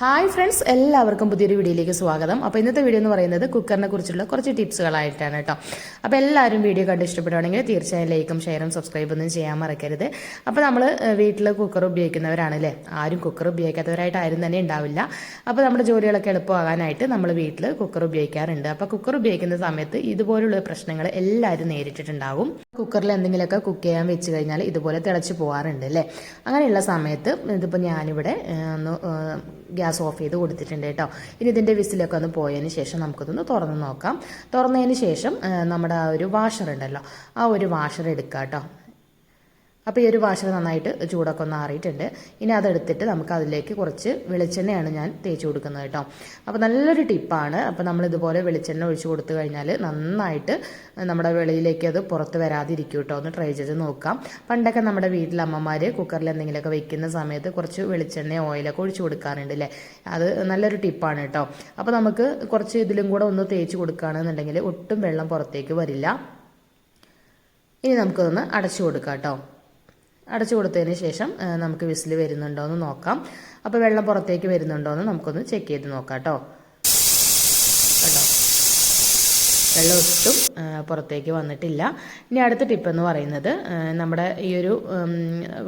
Hi friends എല്ലാവർക്കും പുതിയൊരു വീഡിയോയിലേക്ക് സ്വാഗതം. അപ്പോൾ ഇന്നത്തെ വീഡിയോ എന്ന് പറയുന്നത് കുക്കറിനെ കുറിച്ചുള്ള കുറച്ച് ടിപ്സുകളായിട്ടാണ് കേട്ടോ. അപ്പോൾ എല്ലാവരും വീഡിയോ കണ്ട് ഇഷ്ടപ്പെടുവാണെങ്കിൽ തീർച്ചയായും ലൈക്കും ഷെയറും സബ്സ്ക്രൈബ് ഒന്നും ചെയ്യാൻ മറക്കരുത്. അപ്പോൾ നമ്മൾ വീട്ടിൽ കുക്കർ ഉപയോഗിക്കുന്നവരാണല്ലേ ആരും കുക്കർ ഉപയോഗിക്കാത്തവരായിട്ട് ആരും തന്നെ ഉണ്ടാവില്ല. അപ്പോൾ നമ്മുടെ ജോലികളൊക്കെ എളുപ്പമാകാനായിട്ട് നമ്മൾ വീട്ടിൽ കുക്കർ ഉപയോഗിക്കാറുണ്ട്. അപ്പോൾ കുക്കർ ഉപയോഗിക്കുന്ന സമയത്ത് ഇതുപോലുള്ള പ്രശ്നങ്ങൾ എല്ലാവരും നേരിട്ടിട്ടുണ്ടാവും. കുക്കറിൽ എന്തെങ്കിലുമൊക്കെ കുക്ക് ചെയ്യാൻ വെച്ച് കഴിഞ്ഞാൽ ഇതുപോലെ തിളച്ച് പോകാറുണ്ട് അല്ലേ? അങ്ങനെയുള്ള സമയത്ത് ഇതിപ്പോൾ ഞാനിവിടെ ഒന്ന് ഗ്യാസ് ഓഫ് ചെയ്ത് കൊടുത്തിട്ടുണ്ട് കേട്ടോ. ഇനി ഇതിന്റെ വിസിലൊക്കെ ഒന്ന് പോയതിന് ശേഷം നമുക്കിതൊന്ന് തുറന്ന് നോക്കാം. തുറന്നതിന് ശേഷം നമ്മുടെ ആ ഒരു വാഷർ ഉണ്ടല്ലോ ആ ഒരു വാഷർ എടുക്കാം കേട്ടോ. അപ്പോൾ ഈ ഒരു വാഷർ നന്നായിട്ട് ചൂടൊക്കെ ഒന്ന് ആറിയിട്ടുണ്ട്. ഇനി അതെടുത്തിട്ട് നമുക്ക് അതിലേക്ക് കുറച്ച് വെളിച്ചെണ്ണയാണ് ഞാൻ തേച്ച് കൊടുക്കുന്നത് കേട്ടോ. അപ്പോൾ നല്ലൊരു ടിപ്പാണ്. അപ്പോൾ നമ്മൾ ഇതുപോലെ വെളിച്ചെണ്ണ ഒഴിച്ച് കൊടുത്തു കഴിഞ്ഞാൽ നന്നായിട്ട് നമ്മുടെ വെളിയിലേക്ക് അത് പുറത്ത് വരാതിരിക്കും കേട്ടോ. ഒന്ന് ട്രൈ ചെയ്ത് നോക്കാം. പണ്ടൊക്കെ നമ്മുടെ വീട്ടിൽ അമ്മമാർ കുക്കറിൽ എന്തെങ്കിലുമൊക്കെ വെക്കുന്ന സമയത്ത് കുറച്ച് വെളിച്ചെണ്ണ ഓയിലൊക്കെ ഒഴിച്ച് കൊടുക്കാറുണ്ട് അല്ലേ അത് നല്ലൊരു ടിപ്പാണ് കേട്ടോ. അപ്പോൾ നമുക്ക് കുറച്ച് ഇതിലും കൂടെ ഒന്ന് തേച്ച് കൊടുക്കുകയാണെന്നുണ്ടെങ്കിൽ ഒട്ടും വെള്ളം പുറത്തേക്ക് വരില്ല. ഇനി നമുക്കൊന്ന് അടച്ചു കൊടുക്കാം കേട്ടോ. അടച്ചു കൊടുത്തതിന് ശേഷം നമുക്ക് വിസിൽ വരുന്നുണ്ടോ എന്ന് നോക്കാം. അപ്പോൾ വെള്ളം പുറത്തേക്ക് വരുന്നുണ്ടോ എന്ന് നമുക്കൊന്ന് ചെക്ക് ചെയ്ത് നോക്കാം കേട്ടോ വെള്ളം ഒട്ടും പുറത്തേക്ക് വന്നിട്ടില്ല. ഇനി അടുത്ത ടിപ്പ് എന്ന് പറയുന്നത് നമ്മുടെ ഈ ഒരു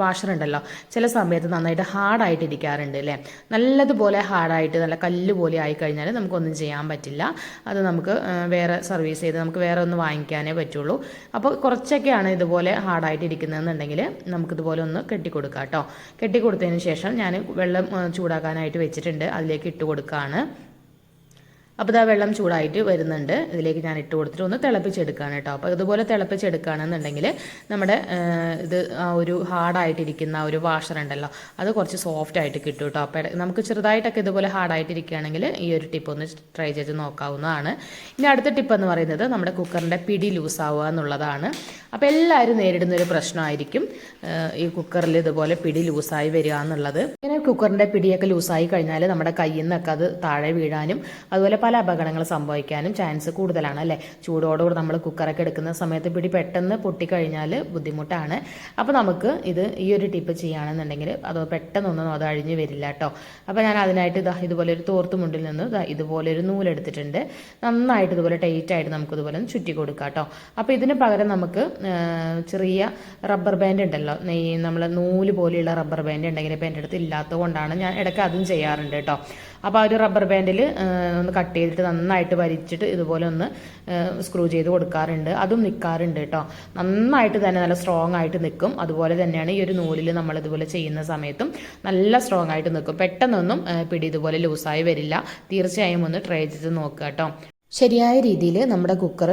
വാഷർ ഉണ്ടല്ലോ ചില സമയത്ത് നന്നായിട്ട് ഹാർഡായിട്ട് ഇരിക്കാറുണ്ട് അല്ലേ നല്ലതുപോലെ ഹാർഡായിട്ട് നല്ല കല്ല് പോലെ ആയി കഴിഞ്ഞാൽ നമുക്കൊന്നും ചെയ്യാൻ പറ്റില്ല. അത് നമുക്ക് വേറെ സർവീസ് ചെയ്ത് നമുക്ക് വേറെ ഒന്ന് വാങ്ങിക്കാനേ പറ്റുള്ളൂ. അപ്പോൾ കുറച്ചൊക്കെയാണ് ഇതുപോലെ ഹാർഡായിട്ട് ഇരിക്കുന്നതെന്നുണ്ടെങ്കിൽ നമുക്കിതുപോലെ ഒന്ന് കെട്ടിക്കൊടുക്കാം കേട്ടോ കെട്ടിക്കൊടുത്തതിന് ശേഷം ഞാൻ വെള്ളം ചൂടാക്കാനായിട്ട് വെച്ചിട്ടുണ്ട്. അതിലേക്ക് ഇട്ട് കൊടുക്കുകയാണ് അപ്പോൾ ഇതാ വെള്ളം ചൂടായിട്ട് വരുന്നുണ്ട്. ഇതിലേക്ക് ഞാൻ ഇട്ട് കൊടുത്തിട്ട് ഒന്ന് തിളപ്പിച്ചെടുക്കുകയാണ് കേട്ടോ. അപ്പോൾ ഇതുപോലെ തിളപ്പിച്ചെടുക്കുകയാണെന്നുണ്ടെങ്കിൽ നമ്മുടെ ഇത് ആ ഒരു ഹാർഡായിട്ടിരിക്കുന്ന ആ ഒരു വാഷർ ഉണ്ടല്ലോ അത് കുറച്ച് സോഫ്റ്റ് ആയിട്ട് കിട്ടും കേട്ടോ. അപ്പോൾ നമുക്ക് ചെറുതായിട്ടൊക്കെ ഇതുപോലെ ഹാർഡായിട്ടിരിക്കുകയാണെങ്കിൽ ഈ ഒരു ടിപ്പ് ഒന്ന് ട്രൈ ചെയ്ത് നോക്കാവുന്നതാണ്. ഇനി അടുത്ത ടിപ്പ് എന്ന് പറയുന്നത് നമ്മുടെ കുക്കറിന്റെ പിടി ലൂസ് ആവുക എന്നുള്ളതാണ്. അപ്പോൾ എല്ലാവരും നേരിടുന്ന ഒരു പ്രശ്നമായിരിക്കും ഈ കുക്കറിൽ ഇതുപോലെ പിടി ലൂസായി വരിക എന്നുള്ളത്. ഇങ്ങനെ കുക്കറിന്റെ പിടിയൊക്കെ ലൂസായി കഴിഞ്ഞാൽ നമ്മുടെ കയ്യിൽ നിന്നൊക്കെ അത് താഴെ വീഴാനും അതുപോലെ പല അപകടങ്ങൾ സംഭവിക്കാനും ചാൻസ് കൂടുതലാണ് അല്ലേ? ചൂടോടുകൂടി നമ്മൾ കുക്കറൊക്കെ എടുക്കുന്ന സമയത്ത് പിടി പെട്ടെന്ന് പൊട്ടിക്കഴിഞ്ഞാൽ ബുദ്ധിമുട്ടാണ്. അപ്പോൾ നമുക്ക് ഇത് ഈ ഒരു ടിപ്പ് ചെയ്യുകയാണെന്നുണ്ടെങ്കിൽ അത് പെട്ടെന്നൊന്നും അത് അഴിഞ്ഞ് വരില്ല കേട്ടോ അപ്പോൾ ഞാൻ അതിനായിട്ട് ഇതാ ഇതുപോലെ ഒരു തോർത്തുമുണ്ടിൽ നിന്ന് ഇതുപോലെ ഒരു നൂലെടുത്തിട്ടുണ്ട് നന്നായിട്ട് ഇതുപോലെ ടൈറ്റ് ആയിട്ട് നമുക്ക് ഇതുപോലെ ചുറ്റി കൊടുക്കാം കേട്ടോ അപ്പോൾ ഇതിന് പകരം നമുക്ക് ചെറിയ റബ്ബർ ബാൻഡ് ഉണ്ടല്ലോ. നമ്മൾ നൂൽ പോലെയുള്ള റബ്ബർ ബാൻഡ് ഉണ്ടെങ്കിൽ ഇപ്പം എന്റെ അടുത്ത് ഇല്ലാത്തത് കൊണ്ടാണ് ഞാൻ ഇടയ്ക്ക് അതും ചെയ്യാറുണ്ട് കേട്ടോ അപ്പോൾ ആ ഒരു റബ്ബർ ബാൻഡിൽ ഒന്ന് കട്ട് ചെയ്തിട്ട് നന്നായിട്ട് വരിച്ചിട്ട് ഇതുപോലെ ഒന്ന് സ്ക്രൂ ചെയ്ത് കൊടുക്കാറുണ്ട്. അതും നിൽക്കാറുണ്ട് കേട്ടോ നന്നായിട്ട് തന്നെ നല്ല സ്ട്രോങ് ആയിട്ട് നിൽക്കും അതുപോലെ തന്നെയാണ് ഈ ഒരു നൂലിൽ നമ്മൾ ഇതുപോലെ ചെയ്യുന്ന സമയത്തും നല്ല സ്ട്രോങ് ആയിട്ട് നിൽക്കും പെട്ടെന്നൊന്നും പിടി ഇതുപോലെ ലൂസായി വരില്ല. തീർച്ചയായും ഒന്ന് ട്രൈ ചെയ്ത് നോക്കുക കേട്ടോ ശരിയായ രീതിയിൽ നമ്മുടെ കുക്കർ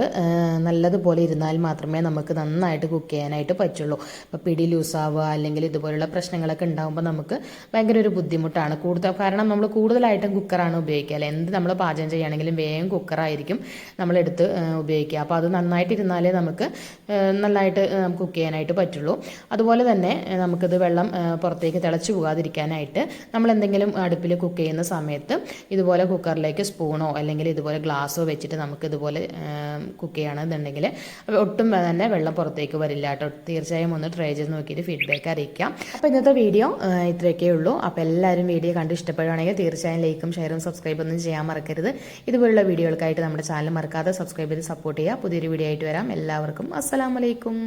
നല്ലതുപോലെ ഇരുന്നാൽ മാത്രമേ നമുക്ക് നന്നായിട്ട് കുക്ക് ചെയ്യാനായിട്ട് പറ്റുള്ളൂ. ഇപ്പോൾ പിടി ലൂസാവുക അല്ലെങ്കിൽ ഇതുപോലുള്ള പ്രശ്നങ്ങളൊക്കെ ഉണ്ടാകുമ്പോൾ നമുക്ക് ഭയങ്കര ഒരു ബുദ്ധിമുട്ടാണ്. കൂടുതൽ കാരണം നമ്മൾ കൂടുതലായിട്ടും കുക്കറാണ് ഉപയോഗിക്കുക. അല്ലെ? എന്ത് നമ്മൾ പാചകം ചെയ്യുകയാണെങ്കിലും വേഗം കുക്കറായിരിക്കും നമ്മളെടുത്ത് ഉപയോഗിക്കുക. അപ്പോൾ അത് നന്നായിട്ട് ഇരുന്നാലേ നമുക്ക് നന്നായിട്ട് കുക്ക് ചെയ്യാനായിട്ട് പറ്റുള്ളൂ. അതുപോലെ തന്നെ നമുക്കിത് വെള്ളം പുറത്തേക്ക് തിളച്ചു പോകാതിരിക്കാനായിട്ട് നമ്മൾ എന്തെങ്കിലും അടുപ്പിൽ കുക്ക് ചെയ്യുന്ന സമയത്ത് ഇതുപോലെ കുക്കറിലേക്ക് സ്പൂണോ അല്ലെങ്കിൽ ഇതുപോലെ ഗ്ലാസ്സോ വെച്ചിട്ട് നമുക്കിതുപോലെ കുക്ക് ചെയ്യണമെന്നുണ്ടെങ്കിൽ ഒട്ടും തന്നെ വെള്ളം പുറത്തേക്ക് വരില്ല കേട്ടോ. തീർച്ചയായും ഒന്ന് ട്രൈ ചെയ്ത് നോക്കിയിട്ട് ഫീഡ്ബാക്ക് അറിയിക്കാം. അപ്പോൾ ഇന്നത്തെ വീഡിയോ ഇത്രയൊക്കെ ഉള്ളൂ. അപ്പോൾ എല്ലാവരും വീഡിയോ കണ്ട് ഇഷ്ടപ്പെടുകയാണെങ്കിൽ തീർച്ചയായും ലൈക്കും ഷെയറും സബ്സ്ക്രൈബ് ഒന്നും ചെയ്യാൻ മറക്കരുത്. ഇതുപോലുള്ള വീഡിയോകൾക്കായിട്ട് നമ്മുടെ ചാനൽ മറക്കാതെ സബ്സ്ക്രൈബ് ചെയ്ത് സപ്പോർട്ട് ചെയ്യുക. പുതിയൊരു വീഡിയോ ആയിട്ട് വരാം. എല്ലാവർക്കും അസ്സലാമലൈക്കും